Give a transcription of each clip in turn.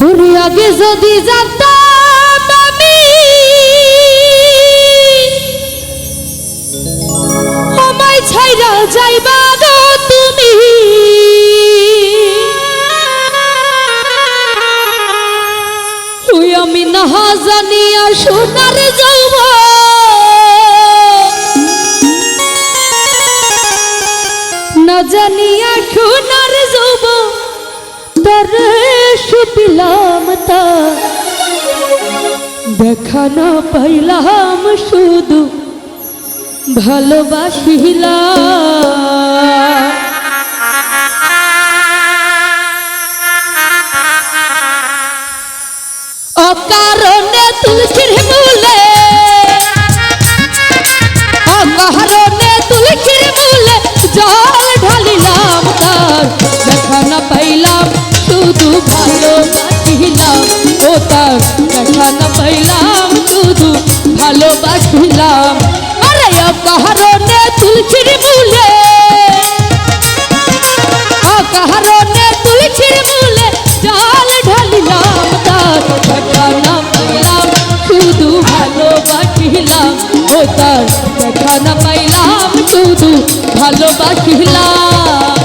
আগে যদি জানতাম আমি। আমায় ছাইরা যাইবা আমি না জানিয়া সোনার জানিয়া সোনার সুপিলাম তা। দেখা না পাইলাম শুধু ভালোবাসিলা ভালোবাসিলাম আরে অকারণে তুলসির মূলে। অকারণে তুলসির মূলে জল ঢালিলাম, তার দেখা না পাইলাম, শুধু ভালোবাসিলাম, ও তার দেখা না পাইলাম, শুধু ভালোবাসিলাম।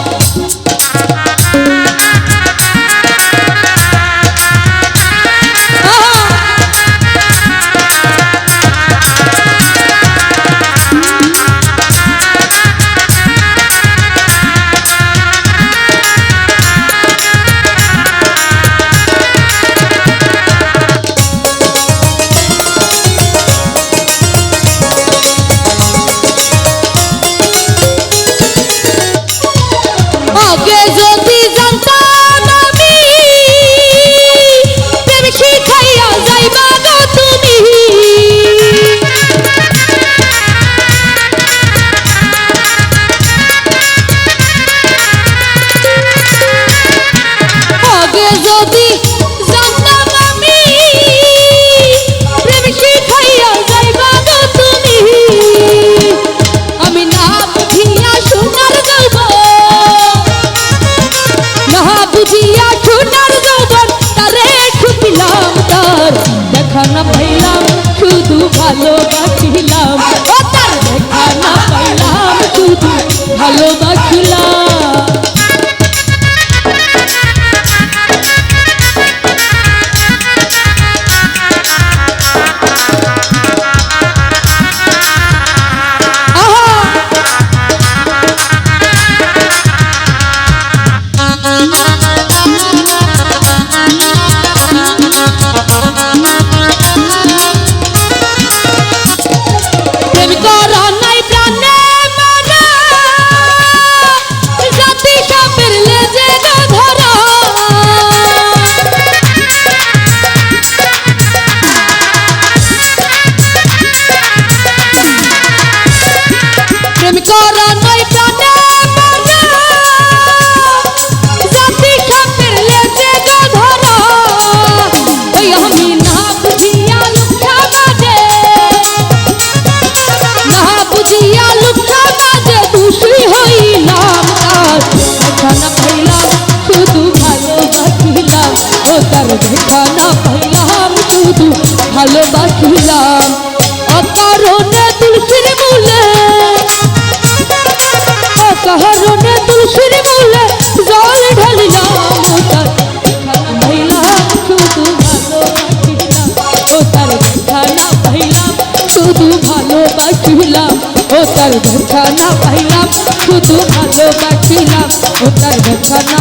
দেখা না পাইলাম শুধু ভালোবাসিলাম ভালোবাসিলাম অকারণে তুলসির মূলে, অকারণে তুলসির মূলে জল ঢালিলাম ও তার দেখা না পাইলাম শুধু ভালোবাসিলাম ও তার দেখা না পাইলাম শুধু ভালোবাসিলাম ও তার দেখা না পাইলাম শুধু ভালোবাসিলাম ও তার দেখা না